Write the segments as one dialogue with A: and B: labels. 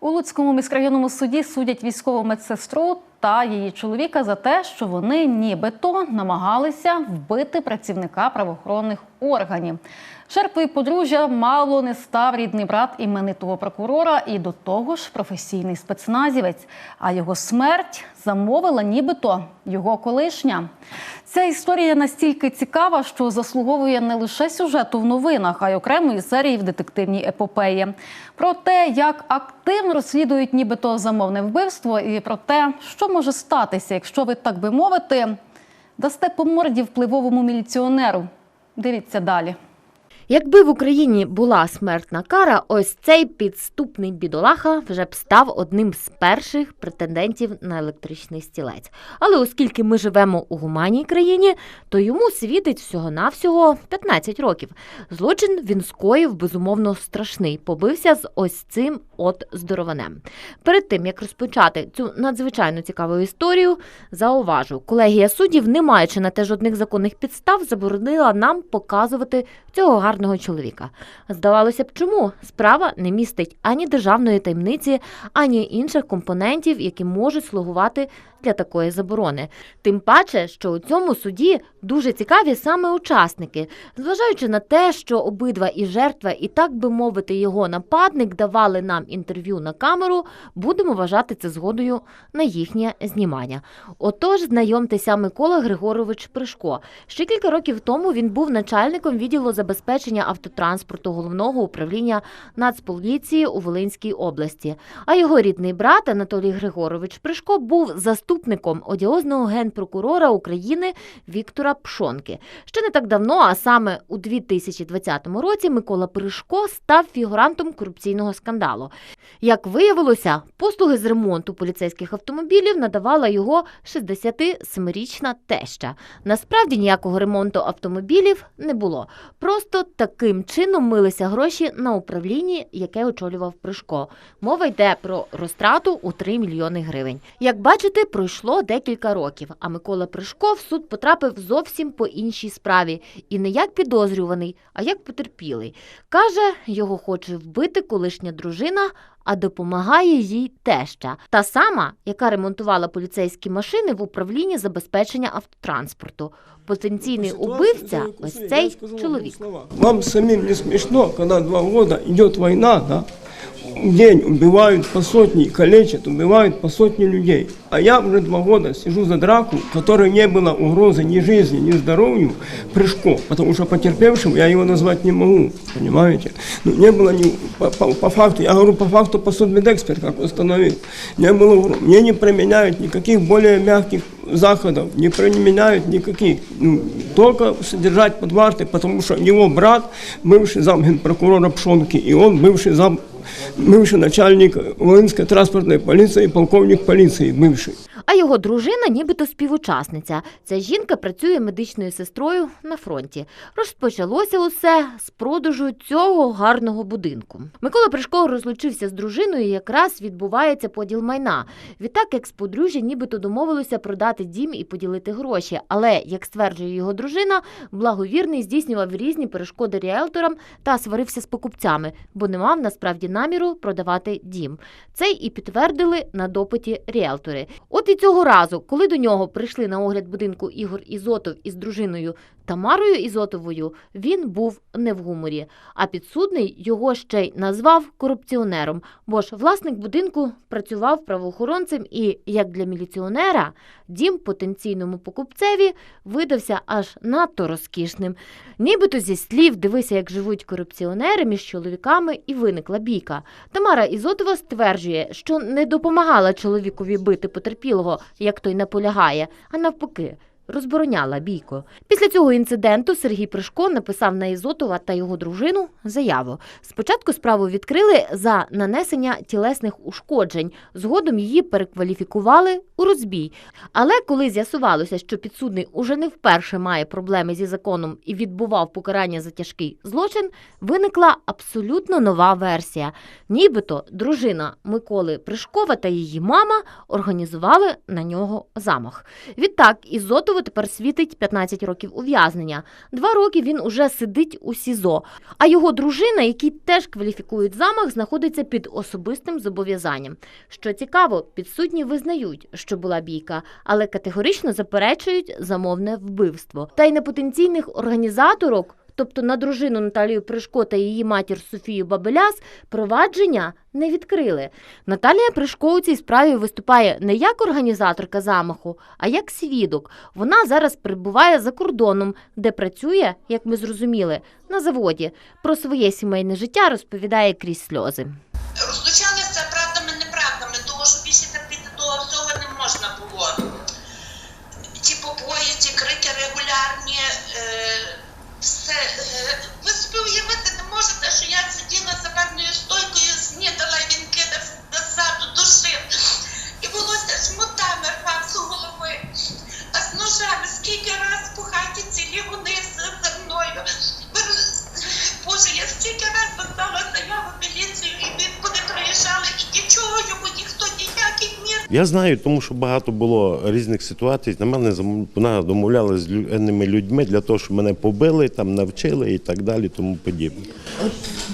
A: У Луцькому міськрайонному суді судять військову медсестру та її чоловіка за те, що вони нібито намагалися вбити працівника правоохоронних органів. Жертвою подружжя мало не став рідний брат іменитого прокурора і до того ж професійний спецназівець. А його смерть замовила нібито його колишня. Ця історія настільки цікава, що заслуговує не лише сюжету в новинах, а й окремої серії в детективній епопеї. Про те, як активно розслідують нібито замовне вбивство, і про те, що може статися, якщо ви так би мовити, дасте по морді впливовому міліціонеру. Дивіться далі.
B: Якби в Україні була смертна кара, ось цей підступний бідолаха вже б став одним з перших претендентів на електричний стілець. Але оскільки ми живемо у гуманній країні, то йому світить всього-навсього 15 років. Злочин він скоїв безумовно страшний. Побився з ось цим от здорованем. Перед тим як розпочати цю надзвичайно цікаву історію, зауважу, колегія суддів, не маючи на те жодних законних підстав, заборонила нам показувати цього гарного чоловіка. Здавалося б, чому справа не містить ані державної таємниці, ані інших компонентів, які можуть слугувати для такої заборони. Тим паче, що у цьому суді дуже цікаві саме учасники, зважаючи на те, що обидва і жертва, і так би мовити, його нападник давали нам інтерв'ю на камеру, будемо вважати це згодою на їхнє знімання. Отож, знайомтеся Микола Григорович Пришко. Ще кілька років тому він був начальником відділу забезпечення автотранспорту головного управління Нацполіції у Волинській області. А його рідний брат Анатолій Григорович Пришко був заступником одіозного генпрокурора України Віктора Пшонки. Ще не так давно, а саме у 2020 році, Микола Пришко став фігурантом корупційного скандалу. Як виявилося, послуги з ремонту поліцейських автомобілів надавала його 67-річна теща. Насправді ніякого ремонту автомобілів не було. Просто таким чином милися гроші на управлінні, яке очолював Пришко. Мова йде про розтрату у 3 мільйони гривень. Як бачите, пройшло декілька років, а Микола Пришко в суд потрапив зовсім по іншій справі, і не як підозрюваний, а як потерпілий. Каже, його хоче вбити колишня дружина, а допомагає їй теща, та сама, яка ремонтувала поліцейські машини в управлінні забезпечення автотранспорту. Потенційний убивця ось цей чоловік.
C: Вам самим не смішно, коли два роки йде війна, да? В день убивают по сотни, калечат, убивают по сотне людей. А я уже два года сижу за драку, в которой не было угрозы ни жизни, ни здоровью, Прыжко, потому что потерпевшим я его назвать не могу, понимаете? Ну, не было ни, по, по- по факту, я говорю по факту, по судмедэксперт, как установил, не было угроз. Мне не применяют никаких более мягких заходов, не применяют никаких, ну, только содержать под вартой, потому что его брат, бывший зам генпрокурора Пшонки, и он бывший зам бывший начальник Волынской транспортной полиции, полковник полиции, бывший.
B: А його дружина нібито співучасниця. Ця жінка працює медичною сестрою на фронті. Розпочалося усе з продажу цього гарного будинку. Микола Пришко розлучився з дружиною, і якраз відбувається поділ майна. Відтак, як з подружжя, нібито домовилося продати дім і поділити гроші. Але, як стверджує його дружина, благовірний здійснював різні перешкоди ріелторам та сварився з покупцями, бо не мав насправді наміру продавати дім. Це і підтвердили на допиті ріелтори. От і цього разу, коли до нього прийшли на огляд будинку Ігор Ізотов із дружиною Тамарою Ізотовою, він був не в гуморі. А підсудний його ще й назвав корупціонером, бо ж власник будинку працював правоохоронцем і, як для міліціонера, дім потенційному покупцеві видався аж надто розкішним. Нібито зі слів дивися, як живуть корупціонери між чоловіками, і виникла бійка. Тамара Ізотова стверджує, що не допомагала чоловікові бити потерпілого, як той наполягає, а навпаки. Розбороняла бійку. Після цього інциденту Сергій Пришко написав на Ізотова та його дружину заяву. Спочатку справу відкрили за нанесення тілесних ушкоджень. Згодом її перекваліфікували у розбій. Але коли з'ясувалося, що підсудний уже не вперше має проблеми зі законом і відбував покарання за тяжкий злочин, виникла абсолютно нова версія. Нібито дружина Миколи Пришкова та її мама організували на нього замах. Відтак Ізотов Азотову тепер світить 15 років ув'язнення. Два роки він уже сидить у СІЗО. А його дружина, який теж кваліфікують замах, знаходиться під особистим зобов'язанням. Що цікаво, підсудні визнають, що була бійка, але категорично заперечують замовне вбивство. Та й на потенційних організаторок. Тобто на дружину Наталію Пришко та її матір Софію Бабеляс провадження не відкрили. Наталія Пришко у цій справі виступає не як організаторка замаху, а як свідок. Вона зараз перебуває за кордоном, де працює, як ми зрозуміли, на заводі. Про своє сімейне життя розповідає крізь сльози.
D: розлучалися правдами неправдами, тому що більше терпіти того всього не можна було. Ті побої, ті крики регулярні, е, все. Е, ви собі уявити не можете, що я сиділа за барною стойкою, снідала, він кидав назад, душив. І волосся шмутами рвав з голови. А з ножами скільки раз по хаті цілі вони за за мною. Ви роз- Боже, я стільки раз писала заяву в міліцію, і він- вони приїжджали, і нічого йому ніхто ніякий мір
E: Я знаю, тому що багато було різних ситуацій. На мене вона домовлялася з енними людьми для того, щоб мене побили, там навчили і так далі, тому подібне.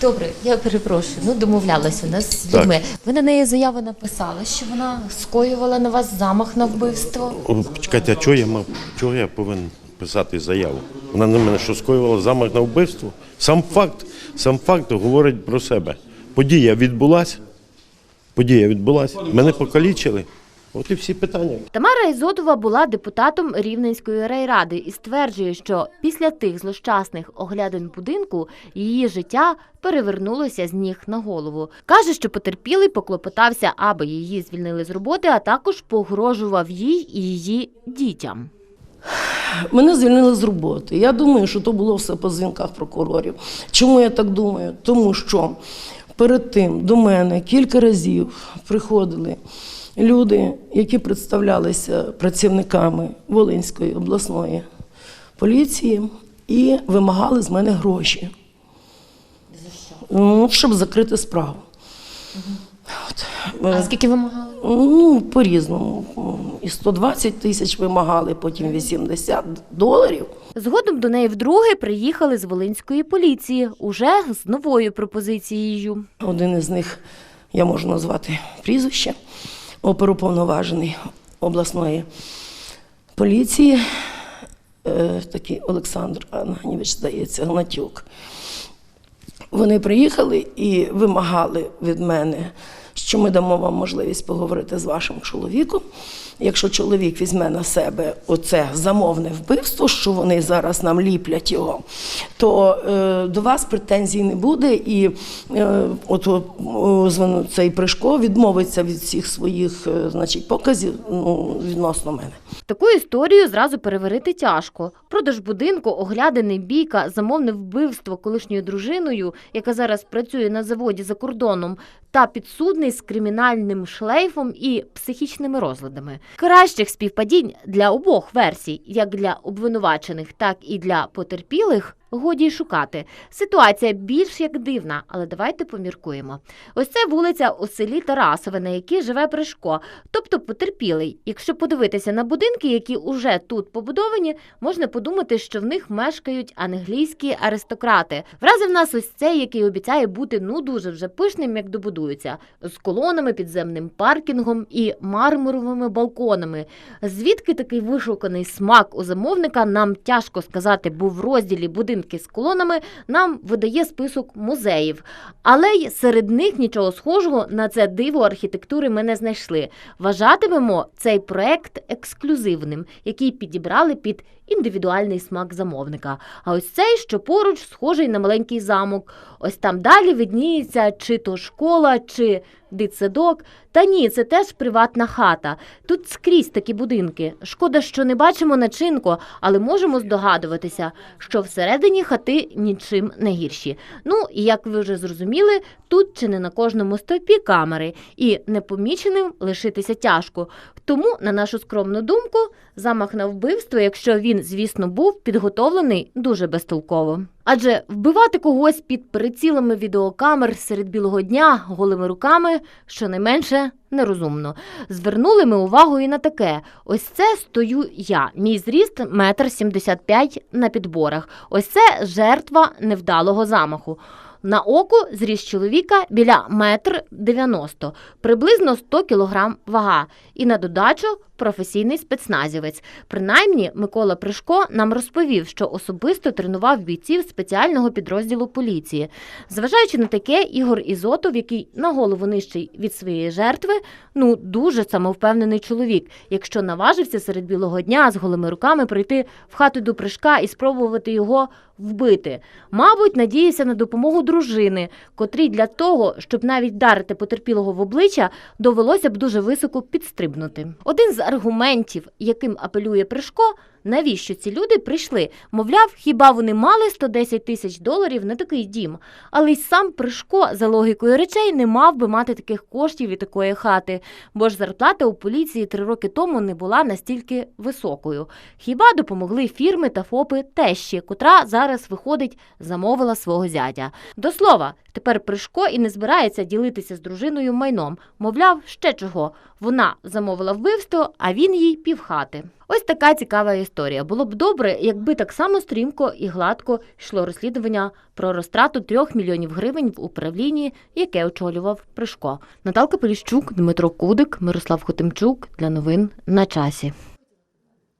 B: Добре, я перепрошую. Ну домовлялася нас з
E: Так.
B: людьми. Ви на неї заяву написали, що вона скоювала на вас замах на вбивство.
E: О, Почекайте, а чого я мав чого я повинен писати заяву? Вона на мене що скоювала замах на вбивство? Сам факт, сам факт говорить про себе. Подія відбулася. Подія відбулася. Мене покалічили. От і всі питання.
B: Тамара Ізотова була депутатом Рівненської райради і стверджує, що після тих злощасних оглядин будинку її життя перевернулося з ніг на голову. Каже, що потерпілий поклопотався, аби її звільнили з роботи, а також погрожував їй і її дітям.
F: Мене звільнили з роботи. Я думаю, що то було все по дзвінках прокурорів. Чому я так думаю? Тому що перед тим до мене кілька разів приходили люди, які представлялися працівниками Волинської обласної поліції і вимагали з мене гроші. Ну, щоб закрити справу. От. А
B: скільки вимагали?
F: Ну, по-різному. І 120 тисяч вимагали, потім 80 доларів.
B: Згодом до неї вдруге приїхали з Волинської поліції уже з новою пропозицією.
F: Один із них, я можу назвати прізвище, оперуповноважений обласної поліції, е, такий Олександр Анганівич, здається, Гнатюк. Вони приїхали і вимагали від мене, що ми дамо вам можливість поговорити з вашим чоловіком. Якщо чоловік візьме на себе оце замовне вбивство, що вони зараз нам ліплять його, то е, до вас претензій не буде, і е, от о, о, цей Пришко відмовиться від всіх своїх е, значить, показів ну, відносно мене.
B: Таку історію зразу переварити тяжко. Продаж будинку, оглядини бійка, замовне вбивство колишньою дружиною, яка зараз працює на заводі за кордоном, та підсудний кримінальним шлейфом і психічними розладами. Кращих співпадінь для обох версій, як для обвинувачених, так і для потерпілих. Годі й шукати. Ситуація більш як дивна, але давайте поміркуємо. Ось це вулиця у селі Тарасове, на якій живе Пришко, тобто потерпілий. Якщо подивитися на будинки, які уже тут побудовані, можна подумати, що в них мешкають англійські аристократи. Вразив нас ось цей, який обіцяє бути ну дуже вже пишним, як добудується, з колонами, підземним паркінгом і мармуровими балконами. Звідки такий вишуканий смак у замовника, нам тяжко сказати, бо в розділі будинки з колонами нам видає список музеїв. Але й серед них нічого схожого на це диво архітектури ми не знайшли. Вважатимемо цей проект ексклюзивним, який підібрали під індивідуальний смак замовника. А ось цей, що поруч, схожий на маленький замок. Ось там далі видніється чи то школа, чи дитсадок. Та ні, це теж приватна хата. Тут скрізь такі будинки. Шкода, що не бачимо начинку, але можемо здогадуватися, що всередині хати нічим не гірші. Ну, і як ви вже зрозуміли, тут чи не на кожному стовпі камери, і непоміченим лишитися тяжко. Тому, на нашу скромну думку, замах на вбивство, якщо він звісно, був підготовлений дуже безтолково. Адже вбивати когось під прицілами відеокамер серед білого дня голими руками щонайменше нерозумно. Звернули ми увагу і на таке: ось це стою я. Мій зріст метр сімдесят п'ять на підборах. Ось це жертва невдалого замаху. На око зріст чоловіка біля метр дев'яносто, приблизно 100 кілограм вага. І на додачу професійний спецназівець. Принаймні, Микола Пришко нам розповів, що особисто тренував бійців спеціального підрозділу поліції. Зважаючи на таке, Ігор Ізотов, який на голову нижчий від своєї жертви, ну дуже самовпевнений чоловік, якщо наважився серед білого дня з голими руками прийти в хату до Пришка і спробувати його вбити. Мабуть, надіявся на допомогу дружини, котрій для того, щоб навіть вдарити потерпілого в обличчя, довелося б дуже високо підстрибнути. Один з аргументів, яким апелює Пришко, навіщо ці люди прийшли? Мовляв, хіба вони мали 110 тисяч доларів на такий дім? Але й сам Пришко, за логікою речей, не мав би мати таких коштів і такої хати, бо ж зарплата у поліції три роки тому не була настільки високою. Хіба допомогли фірми та ФОПи тещі, котра зараз виходить, замовила свого зятя. До слова, тепер Пришко і не збирається ділитися з дружиною майном. Мовляв, ще чого. Вона замовила вбивство, а він їй півхати. Ось така цікава історія. Було б добре, якби так само стрімко і гладко йшло розслідування про розтрату трьох мільйонів гривень в управлінні, яке очолював Пришко. Наталка Поліщук, Дмитро Кудик, Мирослав Хотимчук для новин на часі.